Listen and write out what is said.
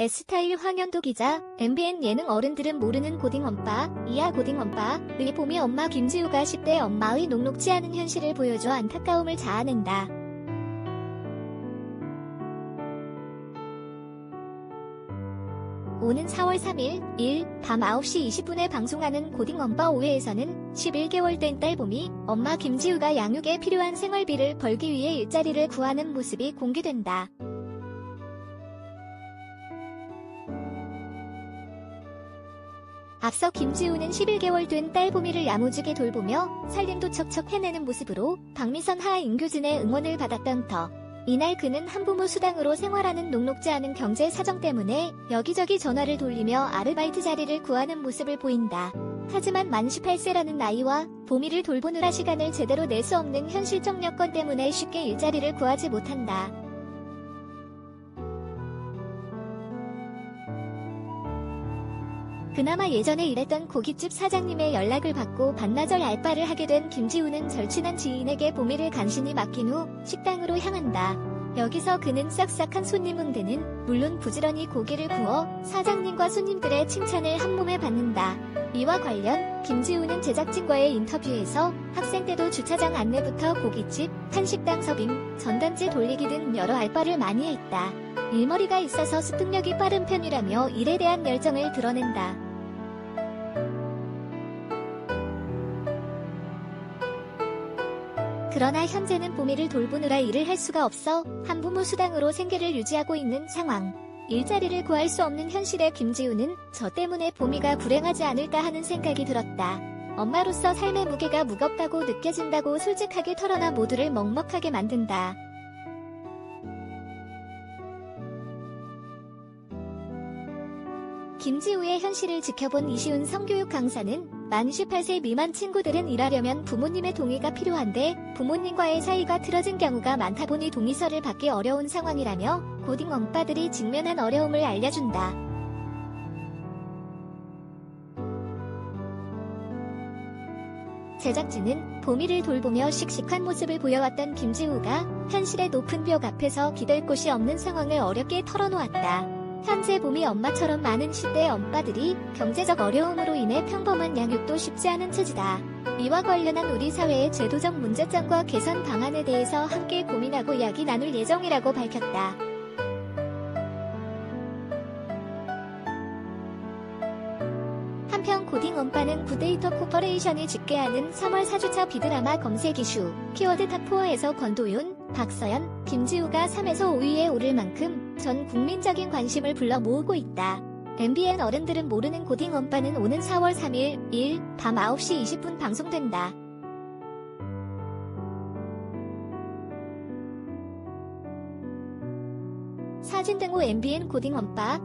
S타일 황현도 기자, MBN 예능 어른들은 모르는 고딩 엄빠, 이하 고딩 엄빠의 봄이 엄마 김지우가 10대 엄마의 녹록지 않은 현실을 보여줘 안타까움을 자아낸다. 오는 4월 3일, 일, 밤 9시 20분에 방송하는 고딩 엄빠 5회에서는 11개월 된 딸봄이 엄마 김지우가 양육에 필요한 생활비를 벌기 위해 일자리를 구하는 모습이 공개된다. 앞서 김지우는 11개월 된 딸 보미를 야무지게 돌보며 살림도 척척 해내는 모습으로 박미선 하 임교진의 응원을 받았던 터. 이날 그는 한부모 수당으로 생활하는 녹록지 않은 경제 사정 때문에 여기저기 전화를 돌리며 아르바이트 자리를 구하는 모습을 보인다. 하지만 만 18세라는 나이와 보미를 돌보느라 시간을 제대로 낼 수 없는 현실적 여건 때문에 쉽게 일자리를 구하지 못한다. 그나마 예전에 일했던 고깃집 사장님의 연락을 받고 반나절 알바를 하게 된 김지우는 절친한 지인에게 보미를 간신히 맡긴 후 식당으로 향한다. 여기서 그는 싹싹한 손님 응대는 물론 부지런히 고기를 구워 사장님과 손님들의 칭찬을 한 몸에 받는다. 이와 관련 김지우는 제작진과의 인터뷰에서 학생 때도 주차장 안내부터 고깃집, 한식당 서빙, 전단지 돌리기 등 여러 알바를 많이 했다. 일머리가 있어서 습득력이 빠른 편이라며 일에 대한 열정을 드러낸다. 그러나 현재는 보미를 돌보느라 일을 할 수가 없어 한부모 수당으로 생계를 유지하고 있는 상황. 일자리를 구할 수 없는 현실의 김지우는 저 때문에 보미가 불행하지 않을까 하는 생각이 들었다. 엄마로서 삶의 무게가 무겁다고 느껴진다고 솔직하게 털어놔 모두를 먹먹하게 만든다. 김지우의 현실을 지켜본 이시훈 성교육 강사는 만 18세 미만 친구들은 일하려면 부모님의 동의가 필요한데 부모님과의 사이가 틀어진 경우가 많다 보니 동의서를 받기 어려운 상황이라며 고딩 엄빠들이 직면한 어려움을 알려준다. 제작진은 보미를 돌보며 씩씩한 모습을 보여왔던 김지우가 현실의 높은 벽 앞에서 기댈 곳이 없는 상황을 어렵게 털어놓았다. 현재 봄이 엄마처럼 많은 10대 엄빠들이 경제적 어려움으로 인해 평범한 양육도 쉽지 않은 처지다. 이와 관련한 우리 사회의 제도적 문제점과 개선 방안에 대해서 함께 고민하고 이야기 나눌 예정이라고 밝혔다. 한편 고딩 엄빠는 구데이터 코퍼레이션이 집계하는 3월 4주차 비드라마 검색 이슈 키워드 탑4에서 권도윤, 박서연, 김지우가 3에서 5위에 오를 만큼 전 국민적인 관심을 불러 모으고 있다. MBN 어른들은 모르는 고딩 엄빠는 오는 4월 3일, 일, 밤 9시 20분 방송된다. 사진 등호 MBN 고딩 엄빠